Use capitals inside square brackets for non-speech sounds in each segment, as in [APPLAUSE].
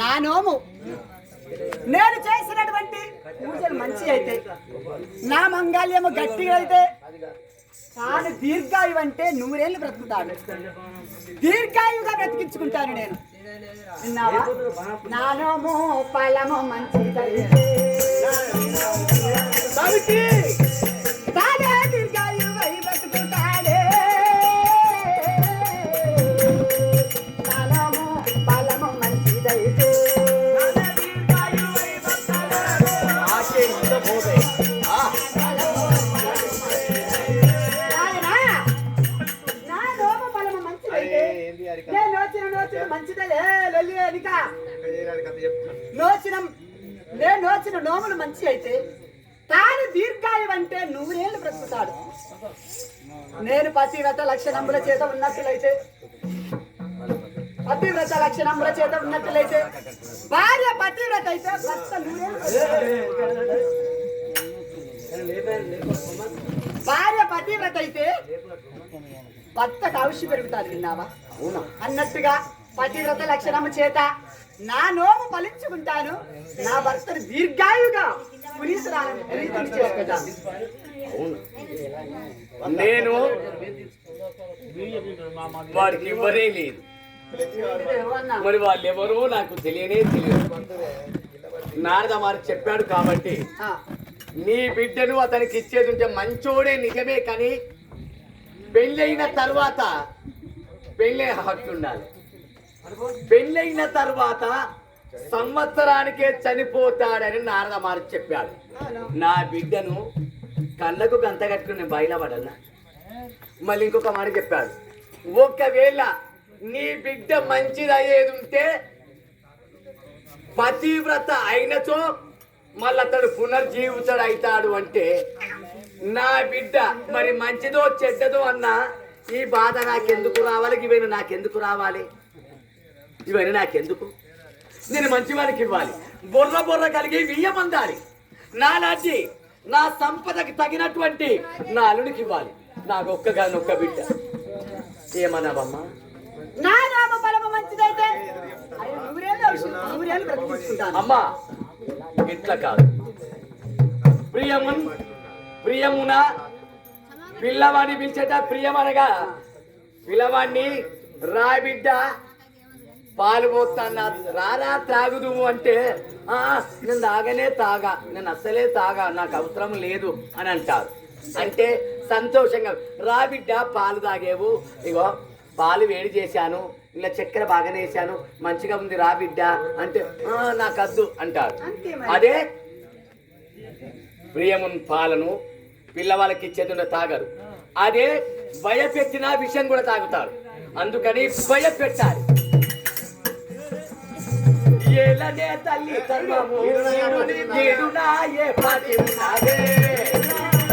నా నోము. నేను చేసినటువంటి పూజలు మంచి అయితే నా మంగళ్యము గట్టిగా అయితే తాను దీర్ఘాయువు అంటే నూరేళ్ళు బ్రతుకుతాను. దీర్ఘాయువుగా బ్రతికించుకుంటాను నేను. విన్నావా? నా నోము ఫలము మంచిదైతే. లక్షణముల చేత ఉన్నట్లయితే. పతివ్రత లక్షణముల చేత ఉన్నట్లయితే. భార్య పతివ్రత అయితే భర్త. భార్య పతివ్రత అయితే భర్తకు అవశ్య పెరుగుతాడు విన్నావా? అన్నట్టుగా పతివ్రత లక్షణము చేత నా నోము ఫలించుకుంటాను నా భర్తను దీర్ఘాయుగా రీతిని చేసుకుంటాను నేను వాడికి ఇవ్వనే లేదు. మరి వాళ్ళు ఎవరో నాకు తెలియనే తెలియదు. నారద వారు చెప్పాడు కాబట్టి ఆ, నీ బిడ్డను అతనికి ఇచ్చేది ఉంటే మంచోడే నిజమే కానీ పెళ్ళైన తర్వాత పెళ్ళే హక్కు ఉండాలి పెళ్ళైన తర్వాత సంవత్సరానికే చనిపోతాడని నారద మారి చెప్పాడు. నా బిడ్డను కళ్ళకు గంత కట్టుకుని బయలుపడన్నా మళ్ళీ ఇంకొక మాట చెప్పాడు. ఒకవేళ నీ బిడ్డ మంచిదయ్యేది ఉంటే పతివ్రత అయినతో మళ్ళీ అతడు పునర్జీవితడు అవుతాడు అంటే నా బిడ్డ మరి మంచిదో చెడ్డదో అన్న ఈ బాధ నాకెందుకు రావాలి? ఇవన్నీ నాకెందుకు రావాలి? ఇవన్నీ నాకెందుకు? నేను మంచివానికి ఇవ్వాలి. బొర్ర బొర్ర కలిగి వియ్యమందాలి నాలాంటి నా సంపదకి తగినటువంటి నా అల్లుడికి ఇవ్వాలి. నాకు ఒక్కగానొక్క బిడ్డ. ఏమన్నావమ్మా నా నామ మంచిదైతే అమ్మా ఇట్లా కాదు. ప్రియమున్ ప్రియమున పిల్లవాడిని పిలిచేట ప్రియమనగా పిల్లవాడిని రా బిడ్డ పాలు పోతాన్నా రారా త్రాగుదు అంటే "ఆ, నేను తాగనే తాగా నేను అస్సలే తాగా నాకు అవసరం లేదు అని అంటారు. అంటే సంతోషంగా రా బిడ్డ పాలు తాగేవు. ఇగో పాలు వేడి చేశాను. ఇలా చక్కెర బాగానే వేసాను మంచిగా ఉంది రా బిడ్డ అంటే "ఆ, నాకు వద్దు అంటారు. అదే ప్రియమున్ పాలను పిల్లవాళ్ళకి ఇచ్చేది తాగరు. అదే భయపెట్టిన విషయం కూడా తాగుతారు. అందుకని భయపెట్టాలి. ఏలనే తల్లి ధర్మము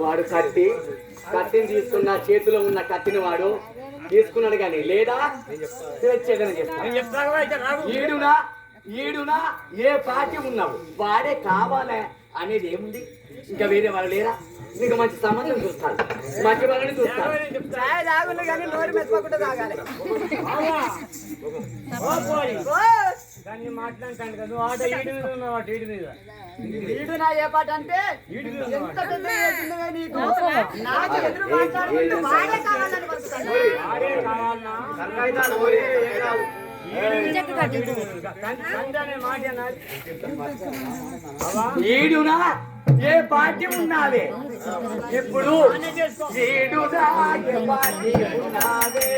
వాడు. కట్టి కత్తిని తీసుకున్న చేతిలో ఉన్న కత్తిని వాడు తీసుకున్నాడు కానీ లేదా? ఈడునా? ఈడునా? ఏ పార్టీ ఉన్నావు? వాడే కావాలే అనేది ఏముంది? ఇంకా వేరే వాళ్ళు లేరా? నీకు మంచి సంబంధం చూస్తాడు మంచి వాళ్ళని ఓ, దాన్ని మాట్లాడతాను కదా ఆట ఈడు మీద ఈడు మీద నా ఏ పాట అంటే ఎంత పెద్ద నీకు నాకు ఎదురు మాట్లాడుకుంటూ వాడే కావాలని పలుకుతాడు. ఆడే కావాలనా సంధ్య అనే మాట అన్నది. అవా ఈడునా ఏ పార్టీ ఉన్నావే ఇప్పుడు ఈడునా ఏ పార్టీ ఉన్నావే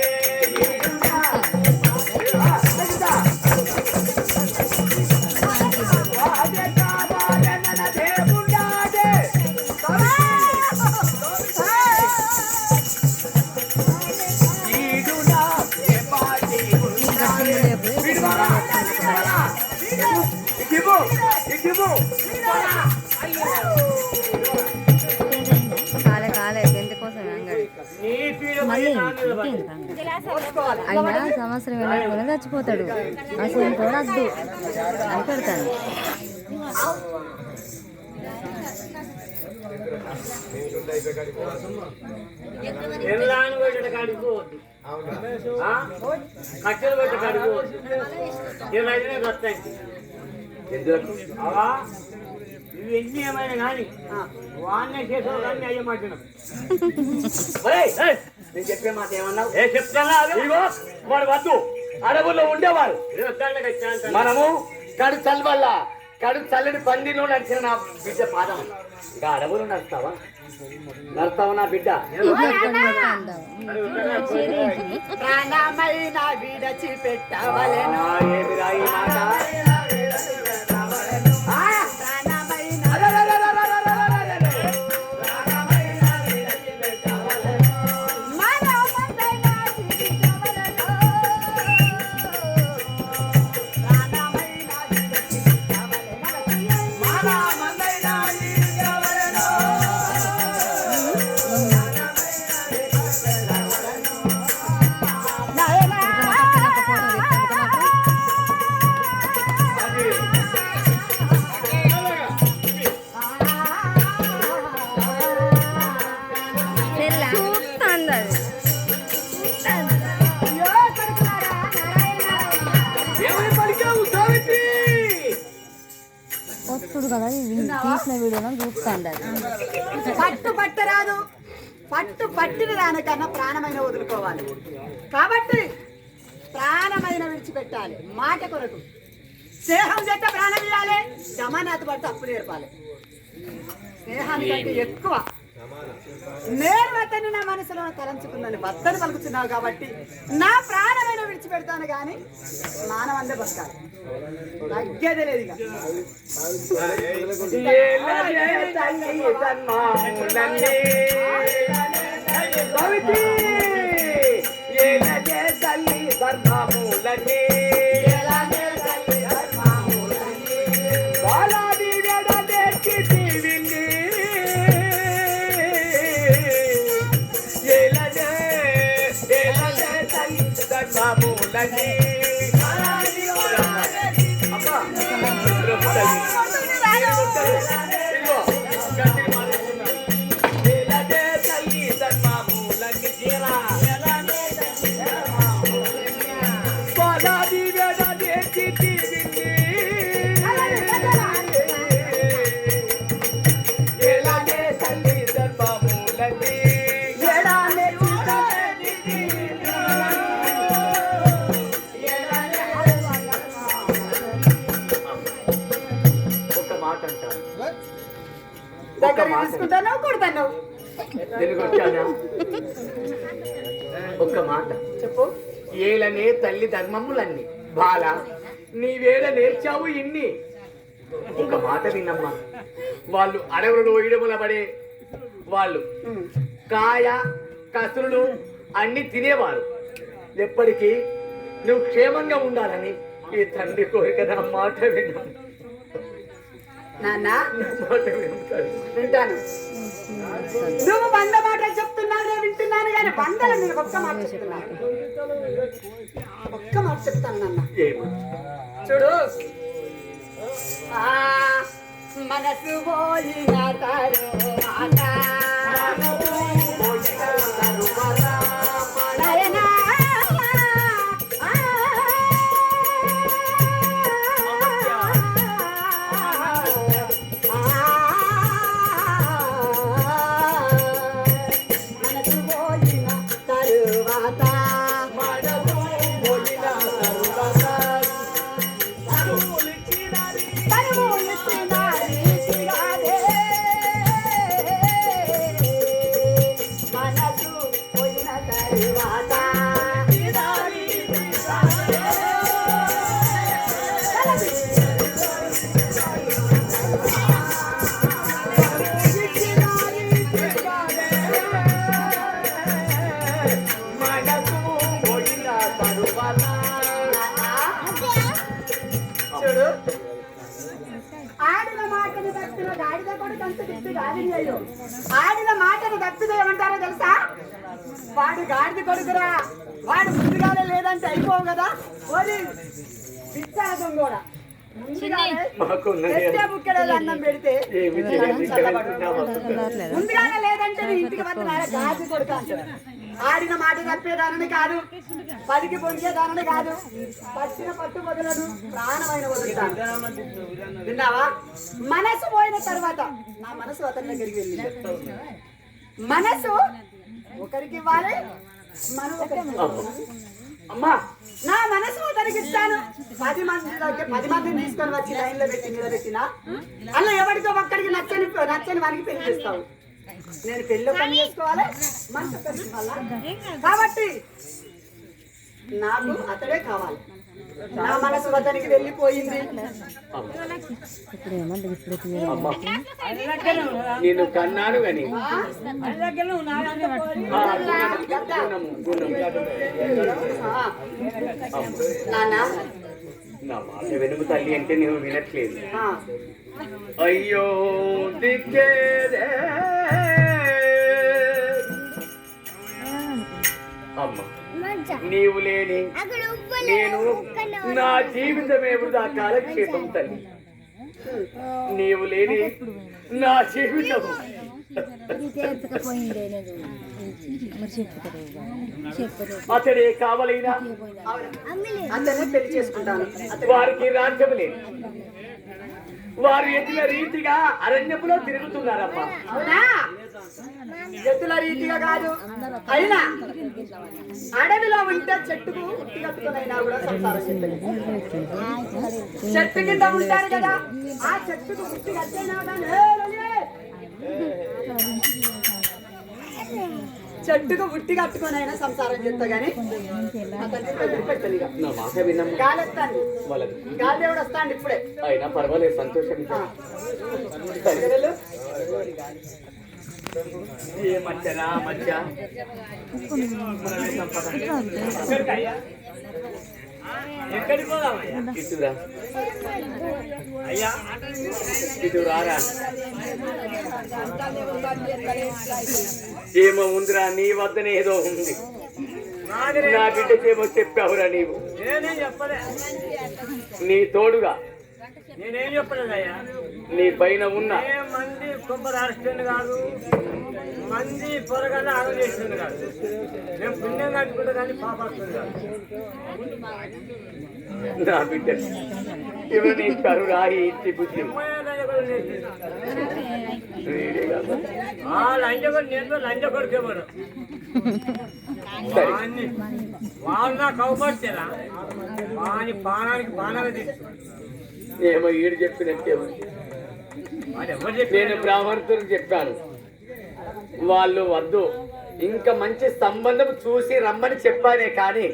అయినా సంవత్సరం కూడా చచ్చిపోతాడు. అసలు కూడా వద్దు. అని పెడతాను కట్టెలు ఎన్ని ఏమైనా కానీ వాన్నే చేసిన అయ్యే మాట్లాడు. [LAUGHS] నేను చెప్పే మాట ఏమన్నావు? ఏ చెప్తానా ఇదిగో వాడు వద్దు. అడవుల్లో ఉండేవారు మనము కడు చల్వల్ల కడు చల్లని పందిలో నడిచిన నా బిడ్డ పాదం. ఇంకా అడవులు నడుస్తావా? నడుస్తావా నా బిడ్డ? ప్రాణమైన విడచి పెట్టవలెను తీసిన వీడియోలో పట్టు పట్టు రాదు. పట్టు పట్టిన దానికన్నా ప్రాణమైన వదులుకోవాలి. కాబట్టి ప్రాణమైన విడిచిపెట్టాలి. మాట కొరకు. స్నేహం చేస్తే ప్రాణం ఇవ్వాలి. సమానాత పడితే అప్పు నేర్పాలి. స్నేహానికంటే ఎక్కువ. నేను అతన్ని నా మనసులో తలంచుకున్నాను. భర్తను పలుకుతున్నావు కాబట్టి నా ప్రాణమైన విడిచిపెడతాను కానీ మానవందే బతకాలి. తగ్గేదే లేదు ఇక. ఏ తల్లి ధర్మములన్నీ. लगे తీసుకుంటాను కొడతాను? ఒక్క మాట. చెప్పు. ఏలనే తల్లి ధర్మములన్నీ. బాల నీవేళ నేర్చావు ఇన్ని. ఒక మాట విన్నమ్మా. వాళ్ళు అడవులలో ఇడముల పడే వాళ్ళు. కాయ కసురులు అన్ని తినేవారు. ఎప్పటికీ నువ్వు క్షేమంగా ఉండాలని ఈ తండ్రి కోరిక నా మాట విన్నాను. నాన్న. నా మాట వింటాను నువ్వు వంద మాటలు చెప్తున్నావు నేను వింటున్నాను కానీ వందలు నేను ఒక్క మాట చెప్తున్నాను. ఒక్క మాట చెప్తాను నాన్న. చూడు. ఆ మనసు పోయిన తరువాత నయనా, చూడు. ఆడిన మాటను తప్పిన గాడిద కొడుకు అంత తిప్పి గాడిని అయ్యో ఆడిన మాటను తప్పితే ఏమంటారో తెలుసా? వాడు గాడిద కొడుకురా. వాడు ముందుగానే లేదంటే అయిపోవు కదా. ఓరి పిచ్చాదం కూడా. ముందుగానే అన్నం పెడితే లేదంటే ఇంటికి వస్తున్నారా గాజు కొడుకు అంటారు. ఆడిన మాట తప్పేదానని కాదు. పలికి పొంగేదానని కాదు. పట్టిన పట్టు వదలడు ప్రాణమైన వదులుతాను. విన్నావా? మనసు పోయిన తర్వాత నా మనసు అతని దగ్గరికి వెళ్ళింది. మనసు ఒకరికి ఇవ్వాలి మనం ఒకరికి అమ్మా నా మనసు అతనికి ఇస్తాను. పది మంది పది మందిని తీసుకొని వచ్చి లైన్లో పెట్టి నిలబెట్టిన? అలా ఎవరితో ఒక్కడికి నచ్చని నచ్చని వారికి పెళ్ళి చేస్తావు? నేను పెళ్ళి పని చేసుకోవాలి మనసు ఇవ్వాలా? కాబట్టి నాకు అతడే కావాలి నా మనసు అతనికి వెళ్ళిపోయింది నేను కన్నాను. ఆ. నాన్న నా మాట వెనుక తల్లి అంటే నేను వినట్లేదు. అయ్యో దిక్కేదే అమ్మ నీవు లేని నేను నా జీవితమే వృధా కాలక్షేపం తల్లి. నీవు లేని నా జీవితం. అతడే కావలైనా అతనే పెళ్ళి చేసుకుంటాను. వారికి రాజ్యం లేదు. వారు ఎదిగిన రీతిగా అరణ్యపులో తిరుగుతున్నారమ్మా అవునా? ఎత్తుల రీతిగా కాదు. అయినా అడవిలో ఉంటే చెట్టుకు ఉట్టి కట్టుకునైనా కూడా సంసారం చెట్టు. కింద ఉంటారు కదా ఆ చెట్టుకు ఉట్టి చెట్టుకు ఉట్టి కట్టుకునైనా సంసారం చేస్తా గానీ. నా మాట గాలి వస్తాండి వాళ్ళకు గాలి దేవుడు వస్తాండి ఇప్పుడే. అయినా పర్వాలేదు సంతోషం. ఏ మధ్యరా మధ్య ఎక్కడికి పోదామయ్యా? అయ్యా. ఇటు రారా. ఏమో ఉందిరా నీ వద్దనే ఏదో ఉంది. నా బిడ్డకేమో చెప్పావురా నీవు. నీ తోడుగా. నేనేం చెప్పలేదయ్యా? నీ పైన ఉన్న మంది కొబ్బరి అరెస్టెంట్ కాదు మంది పొరగానే ఆగం చేస్తుంది కాదు. నేను పుణ్యం కట్టుకుంటా కానీ పాపస్తుంది కాదు. నా బిడ్డ ఇవి నీ ఇచ్చి బుద్ధి. వాళ్ళు నాకు అవపడితేరా వాని పానానికి పానాలు తీసుకున్నాడు ఏమో ఈడు చెప్పినట్టే ఉంది. నేను బ్రాహ్మణులకు చెప్పాను. వాళ్ళు వద్దు. ఇంకా మంచి సంబంధం చూసి రమ్మని చెప్పానే కానీ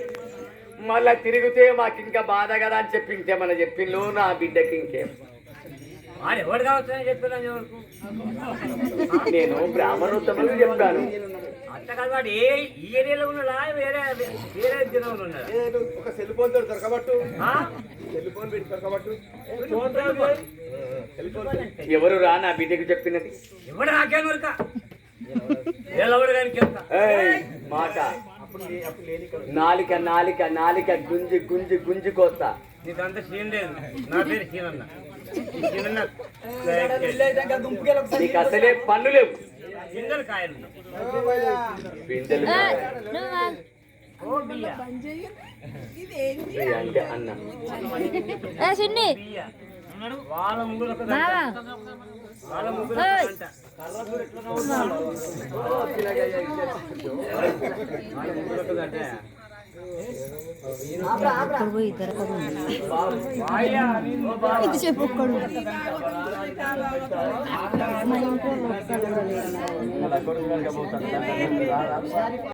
మళ్ళా తిరిగితే మాకు ఇంకా బాధ కదా అని చెప్పి ఇంకేమన్నా చెప్పిండ్రు నా బిడ్డకి ఇంకేం. నేను బ్రాహ్మణోత్తములకు చెప్పాను. ఒక సెల్ ఫోన్ దొరకబట్టు. ఎవరు రా నా బిడ్డకి చెప్పినది? ఎవడు నాకేం వరక ఎవడు కానీ చెప్తా ఏయ్, మాట. నాలిక నాలిక నాలిక గుంజి గుంజి గుంజి కోస్తా. నీకంత సీన్ లేదు. నా పేరు నీకు అసలే పన్ను లేవు గింజలు కాయలు. బిందెలు ఆబ్రా. ఇప్పుడు పోయి దొరకదు ఇది చెప్పు ఒక్కడు మా ఇంట్లో.